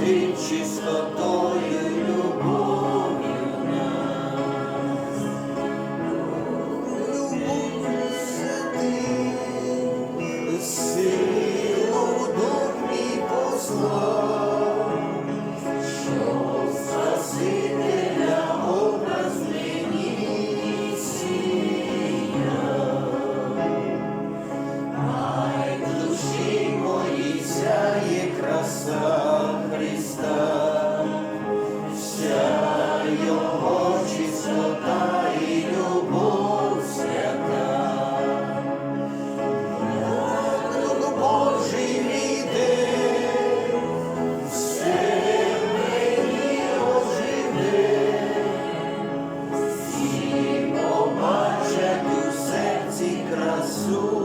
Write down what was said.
ти чистотою. Його чистота і любов свята, Дух Божий війде, все мені оживе, всі побачать у серці красу.